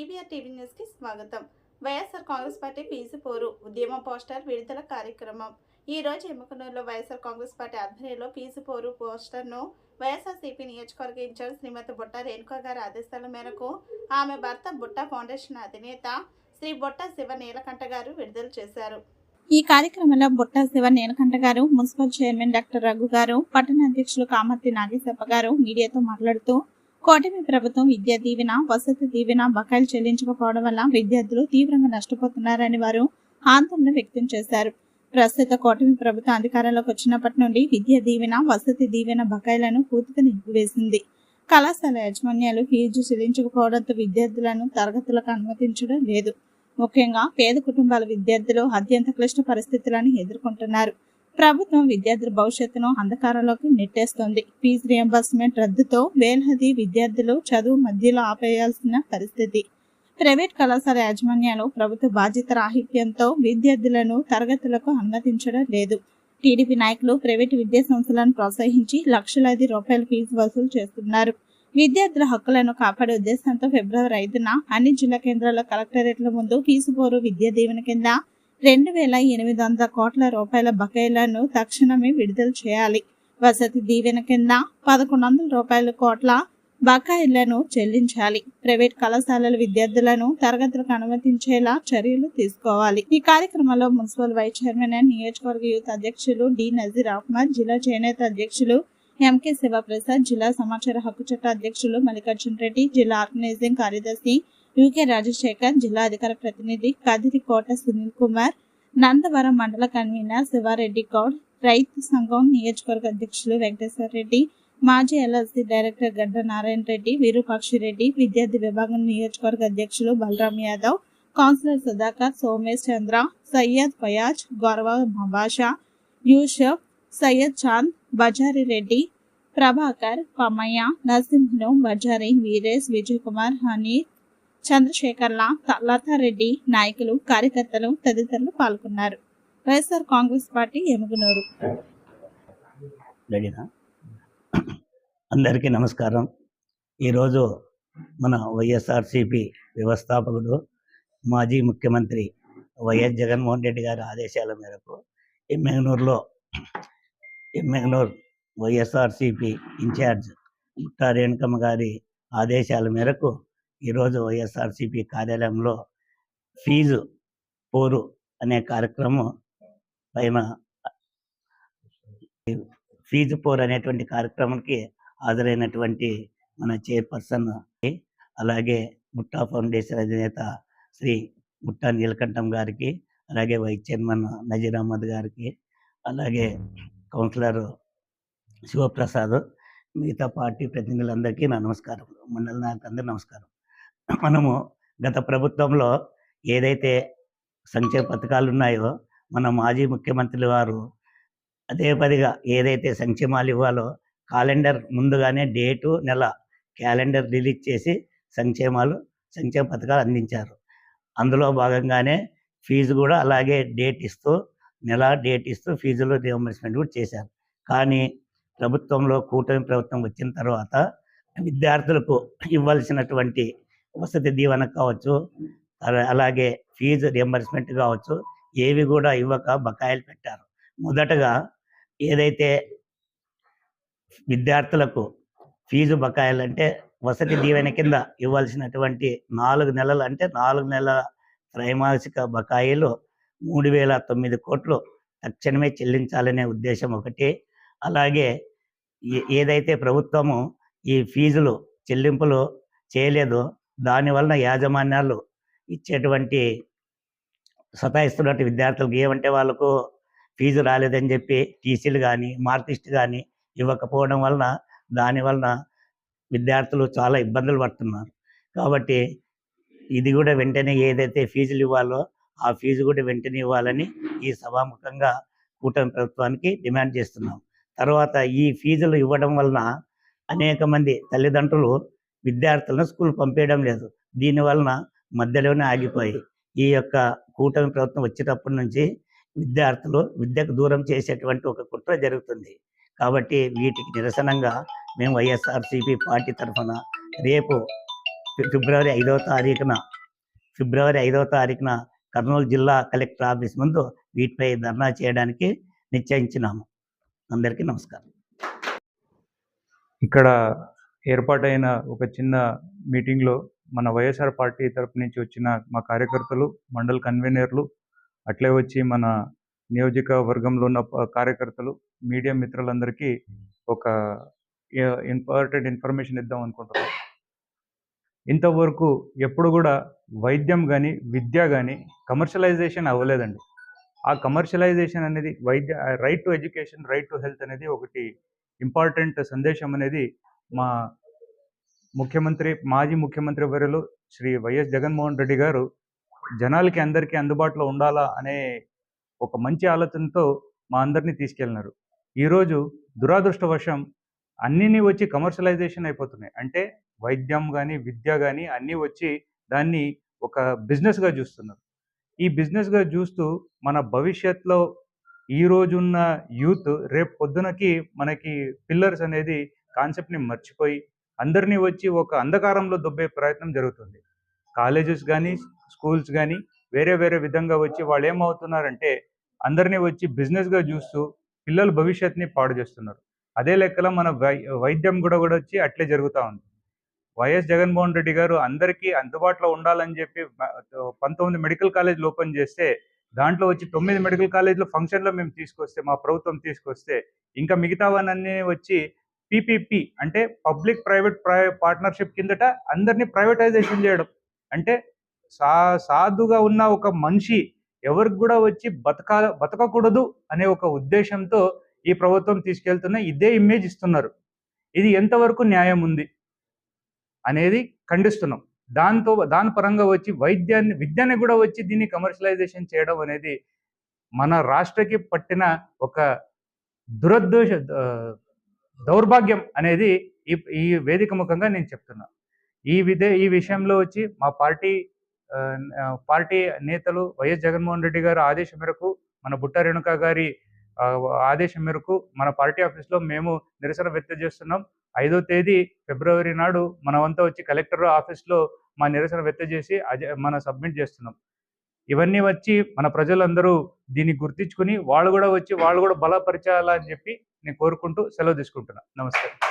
TVR TV న్యూస్కి స్వాగతం. YSR Congress party fee పోరు ఉద్యమ పోస్టర్ విడుదల కార్యక్రమం. ఈ రోజు ఎమ్మకనూరులో వైఎస్ఆర్ కాంగ్రెస్ పార్టీ ఆధ్వర్యంలో ఫీజు పోరు పోస్టర్ను వైఎస్ఆర్సీపీ నియోజకవర్గ ఇన్ఛార్జ్ శ్రీమతి బుట్ట రేణుకా గారి ఆదేశాల మేరకు ఆమె భర్త బుట్ట ఫౌండేషన్ అధినేత శ్రీ బుట్ట శివ నీలకంఠ గారు విడుదల చేశారు. ఈ కార్యక్రమంలో బుట్ట శివ నీలకంఠ గారు మున్సిపల్ చైర్మన్ డాక్టర్ రఘు గారు పట్టణ అధ్యక్షులు కామర్తి నాగేశప్ప గారు మీడియాతో మాట్లాడుతూ కూటమి ప్రభుత్వం విద్యా దీవెన వసతి దీవెన బకాయిలు చెల్లించకపోవడం వల్ల విద్యార్థులు తీవ్రంగా నష్టపోతున్నారని వారు ఆందోళన వ్యక్తం చేశారు. ప్రస్తుత కూటమి ప్రభుత్వం అధికారంలోకి వచ్చినప్పటి నుండి విద్యా దీవెన వసతి దీవెన బకాయిలను పూర్తిగా నిలిపివేసింది. కళాశాల యాజమాన్యాలు ఫీజు చెల్లించకపోవడంతో విద్యార్థులను తరగతులకు అనుమతించడం లేదు. ముఖ్యంగా పేద కుటుంబాల విద్యార్థులు అత్యంత క్లిష్ట పరిస్థితులను ఎదుర్కొంటున్నారు. ప్రభుత్వం విద్యార్థుల భవిష్యత్తును అంధకారంలోకి నెట్టేస్తోంది. ఫీజు రియంబర్స్మెంట్ రద్దుతో వేలాది విద్యార్థులు చదువు మధ్యలో ఆపేయాల్సిన పరిస్థితి. ప్రైవేట్ కళాశాల యాజమాన్యాలు ప్రభుత్వ బాధ్యత రాహిత్యంతో విద్యార్థులను తరగతులకు అనుమతించడం లేదు. టీడీపీ నాయకులు ప్రైవేటు విద్యా సంస్థలను ప్రోత్సహించి లక్షలాది రూపాయల ఫీజు వసూలు చేస్తున్నారు. విద్యార్థుల హక్కులను కాపాడే ఉద్దేశంతో ఫిబ్రవరి ఐదున అన్ని జిల్లా కేంద్రాల కలెక్టరేట్ల ముందు ఫీజు పోరు విద్యా దీవెన కింద రెండు వేల ఎనిమిది వందల కోట్ల రూపాయల బకాయిలను తక్షణమే విడుదల చేయాలి. వసతి దీవెన కింద పదకొండు వందల రూపాయల కోట్ల బకాయిలను చెల్లించాలి. ప్రైవేట్ కళాశాలల విద్యార్థులను తరగతులకు అనుమతించేలా చర్యలు తీసుకోవాలి. ఈ కార్యక్రమంలో మున్సిపల్ వైస్ చైర్మన్ అండ్ నియోజకవర్గ యూత్ అధ్యక్షులు డి నజీర్ అహ్మద్ జిల్లా చేనేత అధ్యక్షులు ఎంకే శివప్రసాద్ జిల్లా సమాచార హక్కు చట్ట అధ్యక్షులు మల్లికార్జున రెడ్డి జిల్లా ఆర్గనైజింగ్ కార్యదర్శి యూకే రాజశేఖర్ జిల్లా అధికార ప్రతినిధి కదిరి కోట సునీల్ కుమార్ నందవరం మండల కన్వీనర్ శివారెడ్డి గౌడ్ రైతు సంఘం నియోజకవర్గ అధ్యక్షులు వెంకటేశ్వర రెడ్డి మాజీ ఎల్ఎల్సీ డైరెక్టర్ గడ్డ నారాయణ రెడ్డి విరూపాక్షి రెడ్డి విద్యార్థి విభాగం నియోజకవర్గ అధ్యక్షులు బలరాం యాదవ్ కౌన్సిలర్ సుధాకర్ సోమేష్ చంద్ర సయ్యద్ ఫయాజ్ గౌరవ బాషా యూషఫ్ సయ్యద్ చాంద్ బజారి రెడ్డి ప్రభాకర్ పమయ్య నరసింహను బజారి వీరేష్ విజయ్ కుమార్ హనీ చంద్రశేఖర్ల లతారెడ్డి నాయకులు కార్యకర్తలు తదితరులు పాల్గొన్నారు. YSR Congress party Yemmiganur. అందరికీ నమస్కారం. ఈరోజు మన వైఎస్ఆర్సిపి వ్యవస్థాపకుడు మాజీ ముఖ్యమంత్రి వైఎస్ జగన్మోహన్ రెడ్డి గారి ఆదేశాల మేరకు ఎమ్మెగనూరులో ఎమ్మెగనూరు వైఎస్ఆర్సిపి ఇన్ఛార్జ్ ముట్టా రేణుకమ్మ గారి ఆదేశాల మేరకు ఈరోజు వైఎస్ఆర్సిపి కార్యాలయంలో ఫీజు పోరు అనే కార్యక్రమం పైన ఫీజు పోర్ అనేటువంటి కార్యక్రమానికి హాజరైనటువంటి మన చైర్పర్సన్ అలాగే ముట్టా ఫౌండేషన్ అధినేత శ్రీ ముట్టా నీలకంఠం గారికి అలాగే వైస్ చైర్మన్ నజీర్ అహ్మద్ గారికి అలాగే కౌన్సిలర్ శివప్రసాద్ మిగతా పార్టీ ప్రతినిధులందరికీ నా నమస్కారం. మండల నాయకులందరూ నమస్కారం. మనము గత ప్రభుత్వంలో ఏదైతే సంక్షేమ పథకాలు ఉన్నాయో మన మాజీ ముఖ్యమంత్రి వారు అదే పదిగా ఏదైతే సంక్షేమాలు ఇవ్వాలో క్యాలెండర్ ముందుగానే డేటు నెల క్యాలెండర్ రిలీజ్ చేసి సంక్షేమాలు సంక్షేమ పథకాలు అందించారు. అందులో భాగంగానే ఫీజు కూడా అలాగే డేట్ ఇస్తూ నెల డేట్ ఇస్తూ ఫీజులు రియంబర్స్మెంట్ కూడా చేశారు. కానీ ప్రభుత్వంలో కూటమి ప్రభుత్వం వచ్చిన తర్వాత విద్యార్థులకు ఇవ్వాల్సినటువంటి వసతి దీవెన కావచ్చు అలా- అలాగే ఫీజు రియంబర్స్మెంట్ కావచ్చు ఏవి కూడా ఇవ్వక బకాయిలు పెట్టారు. మొదటగా ఏదైతే విద్యార్థులకు ఫీజు బకాయిలు అంటే వసతి దీవెన కింద ఇవ్వాల్సినటువంటి నాలుగు నెలలు అంటే నాలుగు నెలల త్రైమాసిక బకాయిలు మూడు వేల తొమ్మిది కోట్లు తక్షణమే చెల్లించాలనే ఉద్దేశం ఒకటి. అలాగే ఏదైతే ప్రభుత్వము ఈ ఫీజులు చెల్లింపులు చేయలేదో దానివలన యాజమాన్యాలు ఇచ్చేటువంటి సతాయిస్తున్నట్టు విద్యార్థులకు ఏమంటే వాళ్ళకు ఫీజు రాలేదని చెప్పి టీసీలు కానీ మార్కిస్ట్ కానీ ఇవ్వకపోవడం వలన దాని వలన విద్యార్థులు చాలా ఇబ్బందులు పడుతున్నారు. కాబట్టి ఇది కూడా వెంటనే ఏదైతే ఫీజులు ఇవ్వాలో ఆ ఫీజు కూడా వెంటనే ఇవ్వాలని ఈ సభాముఖంగా కూటమి ప్రభుత్వానికి డిమాండ్ చేస్తున్నాం. తర్వాత ఈ ఫీజులు ఇవ్వడం వలన అనేక మంది తల్లిదండ్రులు విద్యార్థులను స్కూల్ పంపించడం లేదు. దీని వలన మధ్యలోనే ఆగిపోయి ఈ యొక్క కూటమి ప్రభుత్వం వచ్చేటప్పటి నుంచి విద్యార్థులు విద్యకు దూరం చేసేటువంటి ఒక కుట్ర జరుగుతుంది. కాబట్టి వీటికి నిరసనంగా మేము వైఎస్ఆర్సీపీ పార్టీ తరఫున రేపు ఫిబ్రవరి ఐదవ తారీఖున ఫిబ్రవరి ఐదవ తారీఖున కర్నూలు జిల్లా కలెక్టర్ ఆఫీస్ ముందు వీటిపై ధర్నా చేయడానికి నిశ్చయించినాము. అందరికీ నమస్కారం. ఇక్కడ ఏర్పాటైన ఒక చిన్న మీటింగ్లో మన వైఎస్ఆర్ పార్టీ తరపు నుంచి వచ్చిన మా కార్యకర్తలు మండల్ కన్వీనర్లు అట్లే వచ్చి మన నియోజకవర్గంలో ఉన్న కార్యకర్తలు మీడియా మిత్రులందరికీ ఒక ఇంపార్టెంట్ ఇన్ఫర్మేషన్ ఇద్దాం అనుకుంటున్నాం. ఇంతవరకు ఎప్పుడు కూడా వైద్యం కానీ విద్య కానీ కమర్షియలైజేషన్ అవ్వలేదండి. ఆ కమర్షియలైజేషన్ అనేది వైద్య right to education right to health అనేది ఒకటి ఇంపార్టెంట్ సందేశం అనేది మా ముఖ్యమంత్రి మాజీ ముఖ్యమంత్రి వర్యులు శ్రీ వైఎస్ జగన్మోహన్ రెడ్డి గారు జనాలకి అందరికీ అందుబాటులో ఉండాలా అనే ఒక మంచి ఆలోచనతో మా అందరినీ తీసుకెళ్ళినారు ఈరోజు దురాదృష్టవశం అన్నీ వచ్చి కమర్షియలైజేషన్ అయిపోతున్నాయి. అంటే వైద్యం కానీ విద్య కానీ అన్నీ వచ్చి దాన్ని ఒక బిజినెస్గా చూస్తున్నారు. ఈ బిజినెస్గా చూస్తూ మన భవిష్యత్తులో ఈ రోజున్న యూత్ రేపు పొద్దునకి మనకి పిల్లర్స్ అనేది కాన్సెప్ట్ని మర్చిపోయి అందరినీ వచ్చి ఒక అంధకారంలో దుబ్బే ప్రయత్నం జరుగుతుంది. కాలేజెస్ కానీ స్కూల్స్ కానీ వేరే వేరే విధంగా వచ్చి వాళ్ళు ఏమవుతున్నారంటే అందరినీ వచ్చి బిజినెస్గా చూస్తూ పిల్లల భవిష్యత్తుని పాడు చేస్తున్నారు. అదే లెక్కలో మన వై వైద్యం కూడా కూడా వచ్చి అట్లే జరుగుతూ ఉంది. వైఎస్ జగన్మోహన్ రెడ్డి గారు అందరికీ అందుబాటులో ఉండాలని చెప్పి పంతొమ్మిది మెడికల్ కాలేజీలు ఓపెన్ చేస్తే దాంట్లో వచ్చి తొమ్మిది మెడికల్ కాలేజీలు ఫంక్షన్లో మేము తీసుకొస్తే మా ప్రభుత్వం తీసుకొస్తే ఇంకా మిగతావన్నీ వచ్చి పీపీపీ అంటే పబ్లిక్ ప్రైవేట్ పార్ట్నర్షిప్ కిందట అందరినీ ప్రైవేటైజేషన్ చేయడం. అంటే సా సాధుగా ఉన్న ఒక మనిషి ఎవరికి కూడా వచ్చి బతకాల బతకకూడదు అనే ఒక ఉద్దేశంతో ఈ ప్రభుత్వం తీసుకెళ్తున్న ఇదే ఇమేజ్ ఇస్తున్నారు. ఇది ఎంతవరకు న్యాయం ఉంది అనేది ఖండిస్తున్నాం. దాంతో దాని పరంగా వచ్చి వైద్యాన్ని విద్యని కూడా వచ్చి దీన్ని కమర్షియలైజేషన్ చేయడం అనేది మన రాష్ట్రకి పట్టిన ఒక దురదృష్ట దౌర్భాగ్యం అనేది ఈ ఈ వేదిక ముఖంగా నేను చెప్తున్నా. ఈ విధే ఈ విషయంలో వచ్చి మా పార్టీ పార్టీ నేతలు వైఎస్ జగన్మోహన్ రెడ్డి గారు ఆదేశం మేరకు మన బుట్ట రేణుక గారి ఆదేశం మేరకు మన పార్టీ ఆఫీస్లో మేము నిరసన వ్యక్తం చేస్తున్నాం. ఐదో తేదీ ఫిబ్రవరి నాడు మనమంతా వచ్చి కలెక్టర్ ఆఫీస్లో మా నిరసన వ్యక్తం చేసి మన సబ్మిట్ చేస్తున్నాం. ఇవన్నీ వచ్చి మన ప్రజలందరూ దీన్ని గుర్తించుకుని వాళ్ళు కూడా వచ్చి వాళ్ళు కూడా బలపరచాలని చెప్పి నేను కోరుకుంటూ సెలవు తీసుకుంటున్నా. నమస్తే.